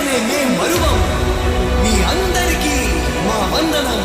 వెంటనే మేం మరువం. మీ అందరికీ మా వందనం.